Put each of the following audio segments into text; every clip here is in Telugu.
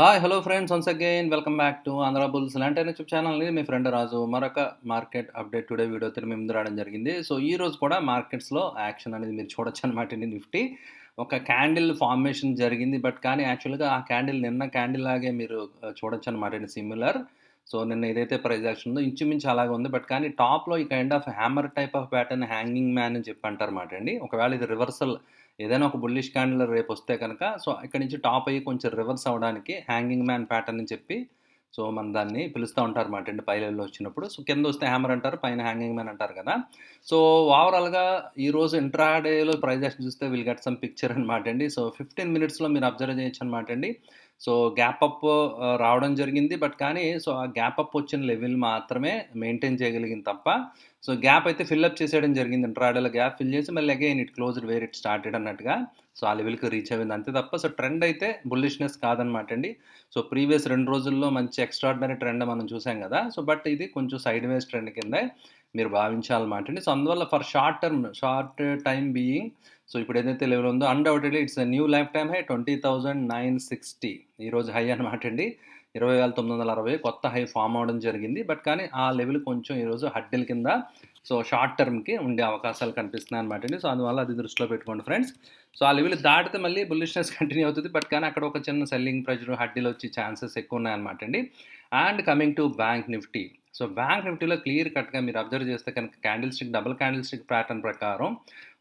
Hi hello friends once again welcome back to Andhra bulls లాంటి యూట్యూబ్ ఛానల్ని మీ ఫ్రెండ్ రాజు మరొక మార్కెట్ అప్డేట్ టుడే వీడియో మేము ముందు రావడం జరిగింది. సో ఈ రోజు కూడా మార్కెట్స్లో యాక్షన్ అనేది మీరు చూడొచ్చు అనమాట అండి నిఫ్టీ ఒక క్యాండిల్ ఫార్మేషన్ జరిగింది బట్ కానీ యాక్చువల్గా ఆ క్యాండిల్ నిన్న క్యాండిల్ లాగే మీరు చూడొచ్చు అనమాట అండి సిమిలర్ సో నిన్న ఏదైతే ప్రైజ్ యాక్షన్ ఉందో ఇంచుమించు అలాగే ఉంది బట్ కానీ టాప్లో ఈ kind of hammer type of pattern hanging man అని చెప్పి అంటారన్నమాట అండి. ఒకవేళ ఇది రివర్సల్ ఏదైనా ఒక బుల్లిష్ క్యాండిల్ రేపు వస్తే కనుక సో ఇక్కడ నుంచి టాప్ అయ్యి కొంచెం రివర్స్ అవ్వడానికి హ్యాంగింగ్ మ్యాన్ ప్యాటర్న్ అని చెప్పి సో మన దాన్ని పిలుస్తూ ఉంటారు అన్నమాట అండి పై లెవెల్లో వచ్చినప్పుడు. సో కింద వస్తే హ్యామర్ అంటారు పైన హ్యాంగింగ్ మ్యాన్ అంటారు కదా. సో ఓవరాల్గా ఈ రోజు ఇంట్రాడేలో ప్రైజెస్ యాక్షన్ చూస్తే విల్ గెట్ సమ్ పిక్చర్ అనమాట అండి. సో ఫిఫ్టీన్ మినిట్స్లో మీరు అబ్జర్వ్ చేయొచ్చు అనమాట అండి. సో గ్యాప్ అప్ uh, రావడం జరిగింది. బట్ కానీ సో ఆ గ్యాప్ అప్ వచ్చిన లెవెల్ మాత్రమే మెయింటైన్ చేయగలిగింది తప్ప సో గ్యాప్ అయితే ఫిల్అప్ చేసేయడం జరిగింది ఇంట్రాడేలో గ్యాప్ ఫిల్ చేసి మళ్ళీ again it closed where it started అన్నట్టుగా సో ఆ లెవెల్కి రీచ్ అయింది. అంతే తప్ప సో ట్రెండ్ అయితే బుల్లిష్నెస్ కాదనమాట అండి. సో ప్రీవియస్ రెండు రోజుల్లో మంచి ఎక్స్ట్రాడినరీ ట్రెండ్ మనం చూసాం కదా. సో బట్ ఇది కొంచెం సైడ్ వేస్ ట్రెండ్ కింద మీరు భావించాలన్నమాట అండి. సో అందువల్ల for short term short time being so ఇప్పుడు ఏదైతే లెవెల్ ఉందో undoubtedly it's new life time high twenty thousand nine sixty. ఈరోజు హై అనమాట అండి. ఇరవై వేల తొమ్మిది వందల అరవై కొత్త హై ఫామ్ అవడం జరిగింది. బట్ కానీ ఆ లెవెల్ కొంచెం ఈరోజు హడ్డెల కింద సో షార్ట్ టర్మ్కి ఉండే అవకాశాలు కనిపిస్తున్నాయి అనమాట అండి. సో అందువల్ల అది దృష్టిలో పెట్టుకోండి ఫ్రెండ్స్. సో ఆ లెవెల్ దాటితే మళ్ళీ బుల్లిష్నెస్ కంటిన్యూ అవుతుంది. బట్ కానీ అక్కడ ఒక చిన్న సెల్లింగ్ ప్రెజర్ హడ్డీలు వచ్చే ఛాన్సెస్ ఎక్కువ ఉన్నాయన్నమాట అండి. And coming to bank Nifty. So bank నిఫ్టీలో క్లియర్ కట్గా మీరు అబ్జర్వ్ చేస్తే కనుక candle stick double candle stick pattern ప్రకారం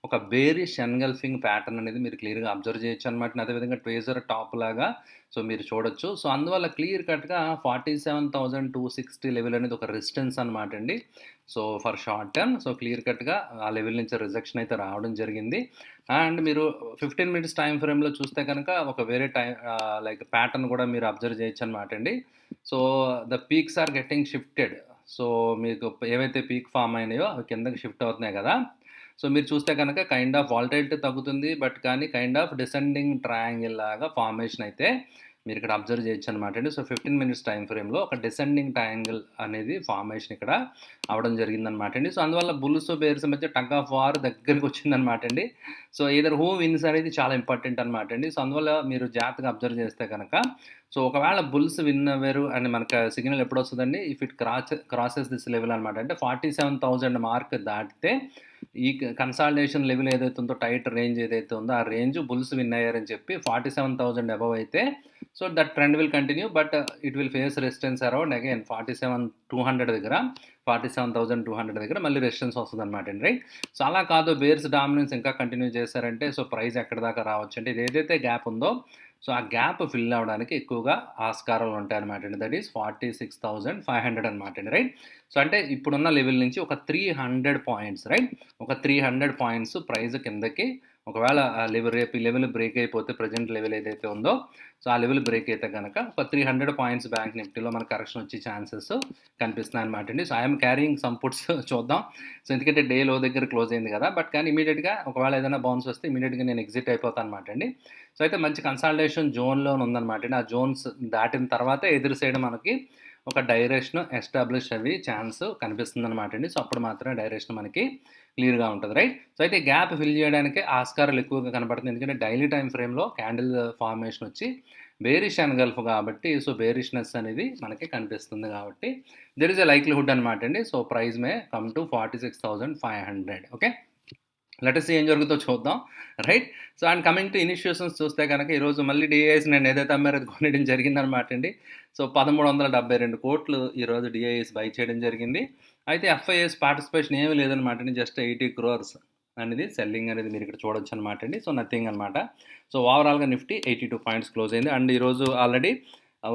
ఒక బేరిష్ ఎన్గల్ఫింగ్ ప్యాటర్న్ అనేది మీరు క్లియర్గా అబ్జర్వ్ చేయొచ్చు అనమాట అదేవిధంగా ట్రేజర్ టాప్ లాగా సో మీరు చూడొచ్చు. సో అందువల్ల క్లియర్ కట్గా forty seven thousand two sixty level అనేది ఒక రెసిస్టెన్స్ అనమాట అండి. So for short term so clear కట్గా ఆ లెవెల్ నుంచి రిజెక్షన్ అయితే రావడం జరిగింది. అండ్ మీరు ఫిఫ్టీన్ మినిట్స్ టైం ఫ్రేమ్లో చూస్తే కనుక ఒక వేరే టైం లైక్ ప్యాటర్న్ కూడా మీరు అబ్జర్వ్ చేయొచ్చు అనమాట అండి. So the peaks are getting shifted so మీకు ఏవైతే పీక్ ఫామ్ అయినాయో అవి కిందకి షిఫ్ట్ అవుతున్నాయి కదా. సో మీరు చూస్తే కనుక కైండ్ ఆఫ్ వాల్టైలిటీ తగ్గుతుంది బట్ కానీ కైండ్ ఆఫ్ డిసెండింగ్ ట్రయాంగిల్ లాగా ఫార్మేషన్ అయితే మీరు ఇక్కడ అబ్జర్వ్ చేయొచ్చు అనమాట అండి. సో ఫిఫ్టీన్ మినిట్స్ టైం ఫ్రేమ్లో ఒక డిసెండింగ్ ట్రయాంగిల్ అనేది ఫార్మేషన్ ఇక్కడ అవడం జరిగిందనమాట అండి. సో అందువల్ల బుల్స్ బేర్స్ మధ్య టగ్ ఆఫ్ వార్ దగ్గరికి వచ్చిందనమాట అండి. సో ఏదర్ హూ విన్స్ అనేది చాలా ఇంపార్టెంట్ అనమాట అండి. సో అందువల్ల మీరు జాగ్రత్తగా అబ్జర్వ్ చేస్తే కనుక సో ఒకవేళ బుల్స్ విన్ అవ్వరు అని మనకు సిగ్నల్ ఎప్పుడు వస్తుందండి? If it cross crosses this level అనమాట అంటే ఫార్టీ సెవెన్ థౌజండ్ మార్క్ దాటితే ఈ కన్సాలిడేషన్ లెవెల్ ఏదైతే ఉందో టైట్ రేంజ్ ఏదైతే ఉందో ఆ రేంజ్ బుల్స్ విన్ అయ్యారని చెప్పి ఫార్టీ సెవెన్ థౌజండ్ అబవ్ అయితే so that trend will continue but it will face resistance around again forty seven two hundred దగ్గర forty seven thousand two hundred దగ్గర మళ్ళీ రెసిస్టెన్స్ వస్తుంది అనమాట అండి రైట్ సో అలా కాదు బేర్స్ డామినెన్స్ ఇంకా కంటిన్యూ చేశారంటే సో ప్రైస్ ఎక్కడ దాకా రావచ్చు అంటే ఇది ఏదైతే గ్యాప్ ఉందో సో ఆ గ్యాప్ ఫిల్ అవ్వడానికి ఎక్కువగా ఆస్కారాలు ఉంటాయి అనమాట అండి. That is forty six thousand five hundred అనమాట అండి రైట్? సో అంటే ఇప్పుడున్న లెవెల్ నుంచి ఒక త్రీ హండ్రెడ్ పాయింట్స్ రైట్? ఒక త్రీ హండ్రెడ్ పాయింట్స్ ప్రైజ్ కిందకి ఒకవేళ ఆ లెవెల్ రేపు ఈ లెవెల్ బ్రేక్ అయిపోతే ప్రజెంట్ లెవెల్ ఏదైతే ఉందో సో ఆ లెవెల్ బ్రేక్ అయితే కనుక ఒక త్రీ హండ్రెడ్ పాయింట్స్ బ్యాంక్ నిఫ్టీలో మనకు కరెక్షన్ వచ్చే ఛాన్సెస్ కనిపిస్తున్నాయి అనమాట అండి. So I'm carrying some puts చూద్దాం. సో ఎందుకంటే డే లో దగ్గర క్లోజ్ అయింది కదా బట్ కానీ ఇమీడియట్గా ఒకవేళ ఏదైనా బౌన్స్ వస్తే ఇమీడియట్గా నేను ఎగ్జిట్ అయిపోతాను అనమాట అండి. సో అయితే మంచి కన్సల్టేషన్ జోన్లో ఉందన్నమాట అండి. ఆ జోన్స్ దాటిన తర్వాత ఎదురు సైడ్ మనకి ఒక డైరెక్షన్ ఎస్టాబ్లిష్ అవి ఛాన్స్ కనిపిస్తుంది అనమాట అండి. సో అప్పుడు మాత్రమే డైరెక్షన్ మనకి క్లియర్గా ఉంటుంది రైట్? సో అయితే గ్యాప్ ఫిల్ చేయడానికి ఆస్కారాలు ఎక్కువగా కనబడుతుంది ఎందుకంటే డైలీ టైం ఫ్రేమ్లో క్యాండిల్ ఫార్మేషన్ వచ్చి బేరిష్ అండ్ గల్ఫ్ కాబట్టి సో బేరిష్నెస్ అనేది మనకి కనిపిస్తుంది కాబట్టి దెర్ ఇస్ ఎ లైక్లీహుడ్ అనమాట అండి. So price may come to forty six thousand five hundred okay? Letters ఏం జరుగుతుందో చూద్దాం right? So and coming to initiations చూస్తే కనుక ఈరోజు మళ్ళీ డిఐఎస్ నేను ఏదైతే అమ్మారో అది కొనేయడం జరిగిందనమాట అండి. సో పదమూడు వందల డెబ్బై రెండు కోట్లు ఈరోజు డిఐఎస్ బై చేయడం జరిగింది. అయితే ఎఫ్ఐఎస్ పార్టిసిపేషన్ ఏమీ లేదనమాట అండి జస్ట్ ఎయిటీ క్రోర్స్ అనేది సెల్లింగ్ అనేది మీరు ఇక్కడ చూడొచ్చు అనమాట అండి. సో నథింగ్ అనమాట సో ఓవరాల్గా Nifty eighty two points close అయింది. అండ్ ఈరోజు ఆల్రెడీ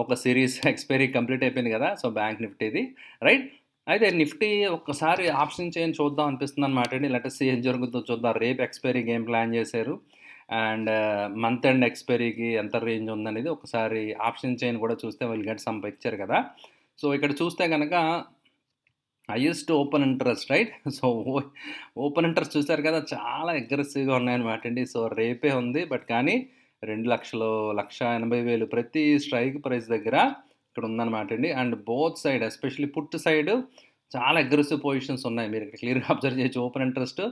ఒక సిరీస్ ఎక్స్పైరీ కంప్లీట్ అయిపోయింది కదా సో బ్యాంక్ నిఫ్టీది. రైట్ అయితే నిఫ్టీ ఒక్కసారి ఆప్షన్ చేయని చూద్దాం అనిపిస్తుంది అనమాట అండి. లెటర్స్ ఏం జరుగుతుందో చూద్దాం. రేపు ఎక్స్పైరీ గేమ్ ప్లాన్ చేశారు. అండ్ మంత్ ఎండ్ ఎక్స్పైరీకి ఎంత రేంజ్ ఉందనేది ఒకసారి ఆప్షన్ చైన్ కూడా చూస్తే వీళ్ళు గెట్ సమ్ పిక్చర్ కదా. సో ఇక్కడ చూస్తే కనుక highest open interest right? So open interest చూశారు కదా చాలా అగ్రెసివ్గా ఉన్నాయన్నమాట అండి. సో రేపే ఉంది. బట్ కానీ రెండు లక్షలు లక్ష ఎనభై వేలు ప్రతి స్ట్రైక్ ప్రైస్ దగ్గర ఇక్కడ ఉందన్నమాట అండి. And both side especially put side చాలా అగ్రెసివ్ పొజిషన్స్ ఉన్నాయి. మీరు ఇక్కడ క్లియర్గా అబ్జర్వ్ చేయొచ్చు. ఓపెన్ ఇంట్రెస్ట్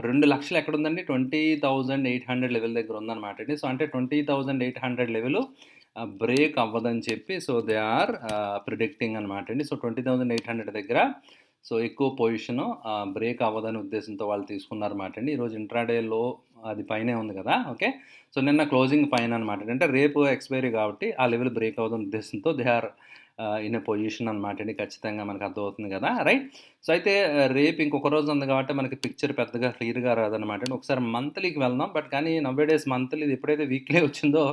రెండు లక్షలు ఎక్కడ ఉందండి? Twenty thousand eight hundred level దగ్గర ఉందన్నమాట అండి. సో అంటే twenty thousand eight hundred level break అవ్వదని చెప్పి సో దే ఆర్ ప్రిడిక్టింగ్ అనమాట అండి. So twenty thousand eight hundred దగ్గర సో ఎక్కువ పొజిషన్ బ్రేక్ అవ్వదని ఉద్దేశంతో వాళ్ళు తీసుకున్నారన్నమాట అండి. ఈరోజు ఇంట్రాడేలో అది పైనే ఉంది కదా ఓకే? సో నిన్న క్లోజింగ్ పైన అనమాట అంటే రేపు ఎక్స్పైరీ కాబట్టి ఆ లెవెల్ బ్రేక్ అవ్వదని ఉద్దేశంతో దే ఆర్ ఇన్ పొజిషన్ అనమాట అండి. ఖచ్చితంగా మనకు అర్థమవుతుంది కదా రైట్? సో అయితే రేపు ఇంకొక రోజు ఉంది కాబట్టి మనకి పిక్చర్ పెద్దగా క్లియర్గా రాదనమాట అండి. ఒకసారి మంత్లీకి వెళ్దాం బట్ కానీ నవ్వే డేస్ మంత్లీది ఎప్పుడైతే వీక్లీ వచ్చిందో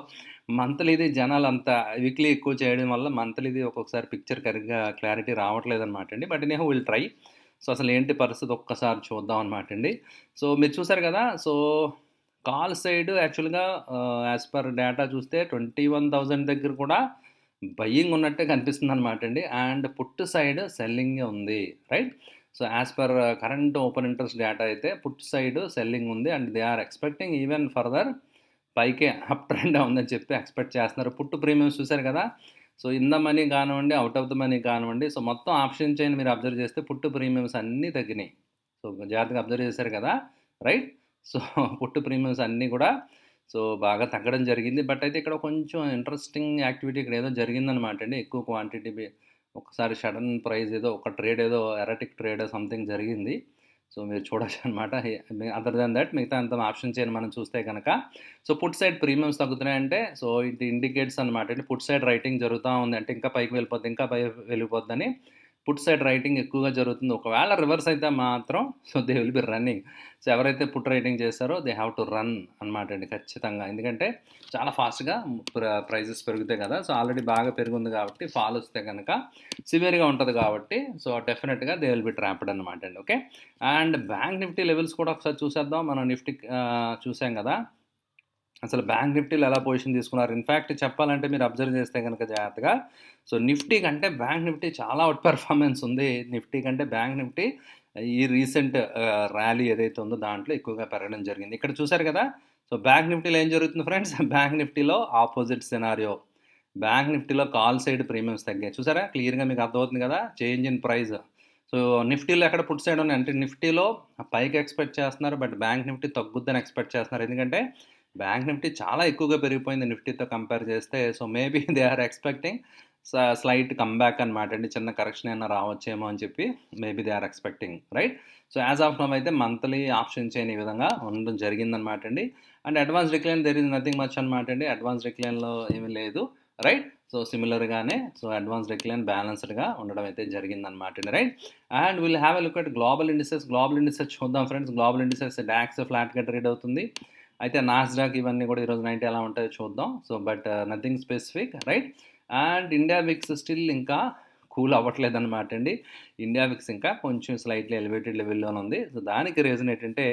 మంత్లీది జనాలు అంత వీక్లీ ఎక్కువ చేయడం వల్ల మంత్లీది ఒక్కొక్కసారి పిక్చర్ కరెక్ట్గా క్లారిటీ రావట్లేదు అనమాట అండి. బట్ నేను విల్ ట్రై. సో అసలు ఏంటి పరిస్థితి ఒక్కసారి చూద్దాం అనమాట అండి. సో మీరు చూసారు కదా సో కాల్ సైడ్ యాక్చువల్గా యాజ్ పర్ డేటా చూస్తే ట్వంటీ వన్ థౌజండ్ దగ్గర కూడా బయ్యింగ్ ఉన్నట్టే కనిపిస్తుంది అనమాట అండి. అండ్ పుట్ సైడ్ సెల్లింగ్ ఉంది right? So as per current open interest data అయితే పుట్ సైడ్ సెల్లింగ్ ఉంది. And they are expecting even further పైకే అప్ ట్రెండ్ ఉందని చెప్పి ఎక్స్పెక్ట్ చేస్తున్నారు. పుట్టు ప్రీమియమ్స్ చూసారు కదా? సో ఇన్ ద మనీ కానివ్వండి అవుట్ ఆఫ్ ద మనీ కానివ్వండి సో మొత్తం ఆప్షన్ చైన్ మీరు అబ్జర్వ్ చేస్తే పుట్టు ప్రీమియమ్స్ అన్నీ తగ్గినాయి. సో జాగ్రత్తగా అబ్జర్వ్ చేశారు కదా? రైట్? సో పుట్టు ప్రీమియమ్స్ అన్నీ కూడా సో బాగా తగ్గడం జరిగింది. బట్ అయితే ఇక్కడ కొంచెం ఇంట్రెస్టింగ్ యాక్టివిటీ ఇక్కడ ఏదో జరిగిందనమాట అండి. ఎక్కువ క్వాంటిటీ ఒకసారి సడన్ ప్రైస్ ఏదో ఒక ట్రేడ్ ఏదో ఎరటిక్ ట్రేడ్ సంథింగ్ జరిగింది. సో మీరు చూడొచ్చు అనమాట అదర్ దాన్ దట్ మిగతా అంత ఆప్షన్ చేయని. మనం చూస్తే కనుక సో పుట్ సైడ్ ప్రీమియమ్స్ తగ్గుతున్నాయంటే సో ఇది ఇండికేట్స్ అనమాట అంటే పుట్ సైడ్ రైటింగ్ జరుగుతూ ఉంది. అంటే ఇంకా పైకి వెళ్ళిపోద్ది ఇంకా పై వెళ్ళిపోద్దని పుట్ సైడ్ రైటింగ్ ఎక్కువగా జరుగుతుంది. ఒకవేళ రివర్స్ అయితే మాత్రం so they will be running. So ఎవరైతే పుట్ రైటింగ్ చేస్తారో దే హ్యావ్ టు రన్ అనమాట అండి ఖచ్చితంగా. ఎందుకంటే చాలా ఫాస్ట్గా ప్రైజెస్ పెరుగుతాయి కదా. సో ఆల్రెడీ బాగా పెరుగుంది కాబట్టి ఫాల్ వస్తే కనుక సివియర్గా ఉంటుంది కాబట్టి సో డెఫినెట్గా దే విల్ బి ట్రాప్డ్ అనమాట అండి. Okay? And bank Nifty levels కూడా ఒకసారి చూసేద్దాం. మనం నిఫ్టీ చూసాం కదా. అసలు బ్యాంక్ నిఫ్టీలు ఎలా పొజిషన్ తీసుకున్నారు? ఇన్ఫ్యాక్ట్ చెప్పాలంటే మీరు అబ్జర్వ్ చేస్తే కనుక జాగ్రత్తగా సో నిఫ్టీ కంటే బ్యాంక్ నిఫ్టీ చాలా అవుట్ పెర్ఫార్మెన్స్ ఉంది. నిఫ్టీ కంటే బ్యాంక్ నిఫ్టీ ఈ రీసెంట్ ర్యాలీ ఏదైతే ఉందో దాంట్లో ఎక్కువగా పెరగడం జరిగింది. ఇక్కడ చూసారు కదా సో బ్యాంక్ నిఫ్టీలో ఏం జరుగుతుంది ఫ్రెండ్స్ బ్యాంక్ నిఫ్టీలో ఆపోజిట్ సినారియో బ్యాంక్ నిఫ్టీలో కాల్ సైడ్ ప్రీమియమ్స్ తగ్గాయి. చూసారా క్లియర్గా మీకు అర్థమవుతుంది కదా? చేంజ్ ఇన్ ప్రైస్ సో నిఫ్టీలో ఎక్కడ పుట్ సైడ్ ఉన్నాయి? అంటే నిఫ్టీలో పైకి ఎక్స్పెక్ట్ చేస్తున్నారు బట్ బ్యాంక్ నిఫ్టీ తగ్గుద్దని ఎక్స్పెక్ట్ చేస్తున్నారు. ఎందుకంటే బ్యాంక్ నిఫ్టీ చాలా ఎక్కువగా పెరిగిపోయింది నిఫ్టీతో కంపేర్ చేస్తే. So maybe they are expecting slight comeback అనమాట అండి. చిన్న కరెక్షన్ అయినా రావచ్చేమో అని చెప్పి maybe they are expecting right? So as of now అయితే మంత్లీ ఆప్షన్ చేయని విధంగా ఉండడం జరిగిందనమాట అండి. And advance decline there is nothing much అనమాట అండి. అడ్వాన్స్ డిక్లైన్లో ఏమీ లేదు రైట్? సో సిమిలర్గానే సో అడ్వాన్స్ డిక్లైన్ బ్యాలెన్స్డ్గా ఉండడం అయితే జరిగిందనమాట అండి right? And will have a look at global indices. Global indices చూద్దాం ఫ్రెండ్స్. గ్లోబల్ ఇండిసెస్ డాక్స్ ఫ్లాట్గా ట్రేడ్ అవుతుంది. అయితే నాస్డాక్ ఇవన్నీ కూడా ఈరోజు నైట్ ఎలా ఉంటాయో చూద్దాం. So but nothing specific right and India VIX still ఇంకా కూల్ అవ్వట్లేదు అనమాట అండి. ఇండియా విక్స్ ఇంకా కొంచెం స్లైట్లీ ఎలివేటెడ్ లెవెల్లోనే ఉంది. సో దానికి రీజన్ ఏంటంటే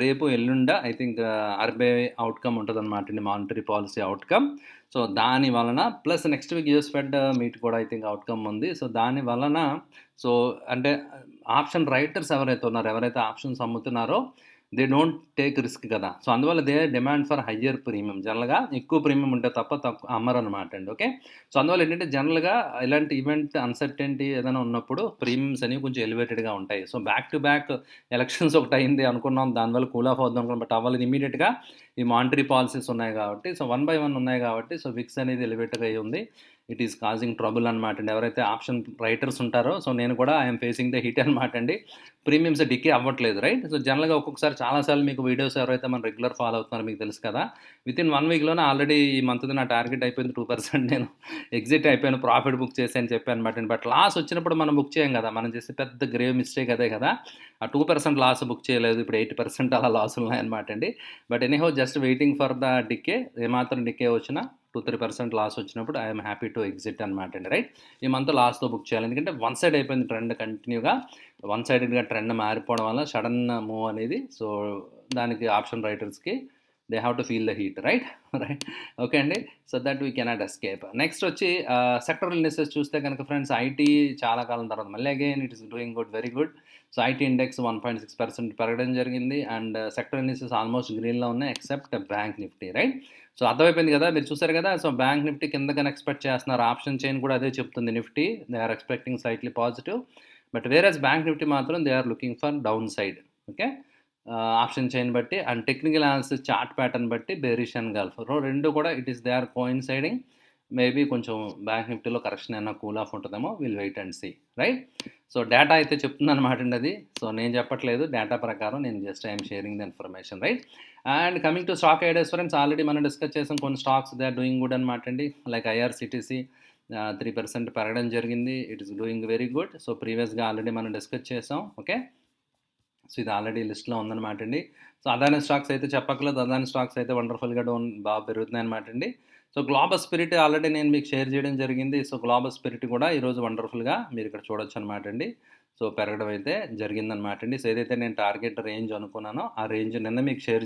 రేపు ఎల్లుండ ఐ థింక్ ఆర్బీఐ అవుట్కమ్ ఉంటుంది అనమాట అండి మానిటరీ పాలసీ అవుట్కమ్ సో దాని వలన plus next week US Fed meet కూడా ఐ థింక్ అవుట్కమ్ ఉంది. సో దాని వలన సో అంటే uh, ఆప్షన్ రైటర్స్ ఎవరైతే ఉన్నారో ఎవరైతే ఆప్షన్స్ అమ్ముతున్నారో దే డోంట్ టేక్ రిస్క్ కదా. సో అందువల్ల they demand for higher premium. జనరల్గా ఎక్కువ ప్రీమియం ఉంటే తప్ప తక్కువ అమ్మరు అనమాట అండి ఓకే? సో అందువల్ల ఏంటంటే జనరల్గా ఇలాంటి ఈవెంట్ అన్సర్టెంటీ ఏదైనా ఉన్నప్పుడు ప్రీమియమ్స్ అనేవి కొంచెం ఎలివేటెడ్గా ఉంటాయి. So back to back elections ఒకటి అయింది అనుకున్నాం దానివల్ల కూల్ ఆఫ్ అవుద్దాం అనుకున్నాం బట్ అవ్వాలి ఇమీడియట్గా ఈ మానిటరీ పాలసీస్ ఉన్నాయి కాబట్టి సో వన్ బై వన్ ఉన్నాయి కాబట్టి సో విక్స్ అనేది ఎలివేటెడ్ అయ్యి ఉంది. ఇట్ ఈస్ కాజింగ్ ట్రబుల్ అనమాట అండి ఎవరైతే ఆప్షన్ రైటర్స్ ఉంటారో సో నేను కూడా ఐఎమ్ ఫేసింగ్ ద హిట్ అనమాట అండి. ప్రీమియమ్స్ డికే అవ్వట్లేదు రైట్? సో జనరల్గా ఒక్కొక్కసారి చాలాసార్లు మీకు వీడియోస్ ఎవరైతే మనం రెగ్యులర్ ఫాలో అవుతున్నారో మీకు తెలుసు కదా విత్ ఇన్ వన్ వీక్లోనే ఆల్రెడీ ఈ మంత్ది నా టార్గెట్ అయిపోయింది టూ పర్సెంట్. నేను ఎగ్జిట్ అయిపోయాను ప్రాఫిట్ బుక్ చేసి అని చెప్పాను అనమాట బట్ లాస్ వచ్చినప్పుడు మనం బుక్ చేయం కదా మనం చేసే పెద్ద గ్రేవ్ మిస్టేక్ అదే కదా. ఆ టూ పర్సెంట్ లాస్ బుక్ చేయలేదు ఇప్పుడు ఎయిటీ పర్సెంట్ అలా లాస్ ఉన్నాయన్నమాట అండి. But anyhow just waiting for the decay ఏమాత్రం డికే వచ్చినా టూ త్రీ పర్సెంట్ లాస్ వచ్చినప్పుడు ఐఎమ్ హ్యాపీ టు ఎగ్జిట్ అనమాట అండి రైట్ ఈ మంత్ లాస్తో బుక్ చేయాలి. ఎందుకంటే వన్ సైడ్ అయిపోయింది ట్రెండ్ కంటిన్యూగా వన్ సైడెడ్గా ట్రెండ్ మారిపోవడం వల్ల సడన్ మూవ్ అనేది సో దానికి option రైటర్స్కి they have to feel the heat right right okay అండి? So that we cannot escape next వచ్చి uh, సెక్టర్ ఇండస్ట్రీస్ చూస్తే కనుక ఫ్రెండ్స్ ఐటీ చాలా కాలం తర్వాత మళ్ళీ again it is doing good very good so IT index one point six percent పెరగడం జరిగింది. And uh, sector indexes almost గ్రీన్లో ఉన్నాయి except bank Nifty right? So అర్థమైపోయింది కదా మీరు చూసారు కదా సో బ్యాంక్ నిఫ్టీ కిందకని ఎక్స్పెక్ట్ చేస్తున్నారు. ఆప్షన్ చైన్ కూడా అదే చెప్తుంది Nifty. They are expecting slightly positive. But whereas bank Nifty మాత్రం they are looking for down side okay? Option chain బట్టి and technical analysis chart pattern బట్టి బెరిష్ అండ్ గల్ఫ్. రెండు కూడా it is they are coinciding. Maybe కొంచెం బ్యాంక్ నిఫ్టీలో కరెక్షన్ అయినా కూల్ ఆఫ్ ఉంటుందేమో will wait and see right? So data అయితే చెప్తుంది అనమాట అండి అది. సో నేను చెప్పట్లేదు డేటా ప్రకారం నేను just I'm sharing the information right and coming to stock ideas friends already మనం డిస్కస్ చేసాం కొన్ని stocks they are doing good అనమాట అండి. లైక్ ఐఆర్సిటీసీ త్రీ పర్సెంట్ పెరగడం జరిగింది. It is doing very good so ప్రీవియస్గా ఆల్రెడీ మనం డిస్కస్ చేసాం ఓకే సో ఇది ఆల్రెడీ లిస్ట్లో ఉందన్నమాట అండి. సో అదాని స్టాక్స్ అయితే చెప్పక్కలేదు అదాని స్టాక్స్ అయితే వండర్ఫుల్గా డౌన్ బాగా పెరుగుతున్నాయి అనమాట అండి. సో గ్లోబల్ స్పిరిట్ ఆల్రెడీ నేను మీకు షేర్ చేయడం జరిగింది. సో గ్లోబల్ స్పిరిట్ కూడా ఈరోజు వండర్ఫుల్గా మీరు ఇక్కడ చూడొచ్చు అనమాట అండి. సో పెరగడం అయితే జరిగిందనమాట అండి. సో ఏదైతే నేను టార్గెట్ రేంజ్ అనుకున్నానో ఆ రేంజ్ నిన్న మీకు షేర్